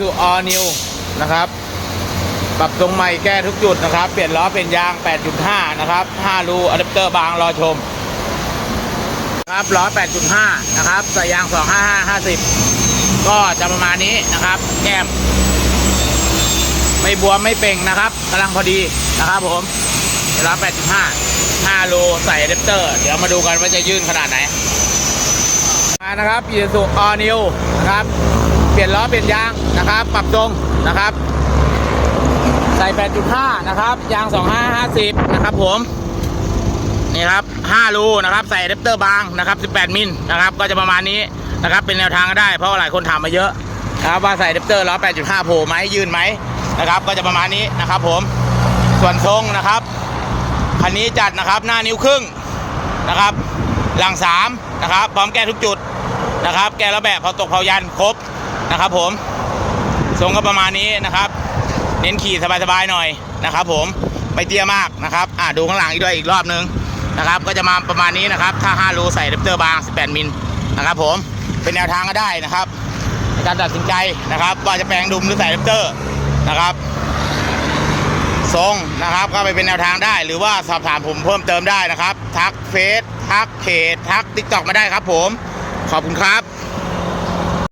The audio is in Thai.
สู่ออนิวนะครับ ปรับทรงใหม่แก้ทุกจุดนะครับ เปลี่ยนล้อเปลี่ยนยาง 8.5 นะครับ 5 รูอะแดปเตอร์บางรอชม ครับล้อ 8.5 นะครับใส่ยาง 255 50 ก็จะประมาณนี้นะครับ แก้ม ไม่บวมไม่เป่งนะครับกำลังพอดีนะครับผมล้อ 8.5 5 รูใส่อะแดปเตอร์ เดี๋ยวมาดูกันว่าจะยื่นขนาดไหนมานะครับยีสุออนิวนะครับ ปลี่ยนล้อเปลี่ยนยางนะครับ ปรับตรงนะครับ ใส่ 8.5 นะครับ ยาง 2550 นะครับผมนี่ครับ 5 รูนะครับ ใส่อะแดปเตอร์บางนะครับ 18 มิลนะครับ ก็จะประมาณนี้นะครับ เป็นแนวทางก็ได้ เพราะว่าหลายคนถามมาเยอะนะครับว่าใส่อะแดปเตอร์ล้อ 8.5 โผล่ไหมยืนไหมนะครับ ก็จะประมาณนี้นะครับผม ส่วนทรงนะครับ คันนี้จัดนะครับหน้านิ้วครึ่งนะครับ หลังสามนะครับ พร้อมแก้ทุกจุดนะครับ แก้แล้วแบบเผาตกเผายันครบ นะครับผมทรงก็ประมาณนี้นะครับ เน้นขี่สบายๆหน่อยนะครับ ผมไม่เตี้ยมากนะครับอ่าดูข้างหลังอีกด้วยอีกรอบนึงนะครับ ก็จะมาประมาณนี้นะครับ ถ้า5รูใส่อะแดปเตอร์บาง 18 มิลนะครับ ผมเป็นแนวทางก็ได้นะครับในการตัดสินใจนะครับ ว่าจะแปลงดุมหรือใส่อะแดปเตอร์นะครับทรงนะครับก็ไปเป็นแนวทางได้ หรือว่าสอบถามผมเพิ่มเติมได้นะครับ ทักเฟซทักเพจทักทิกตอกมาได้ครับผม ขอบคุณครับ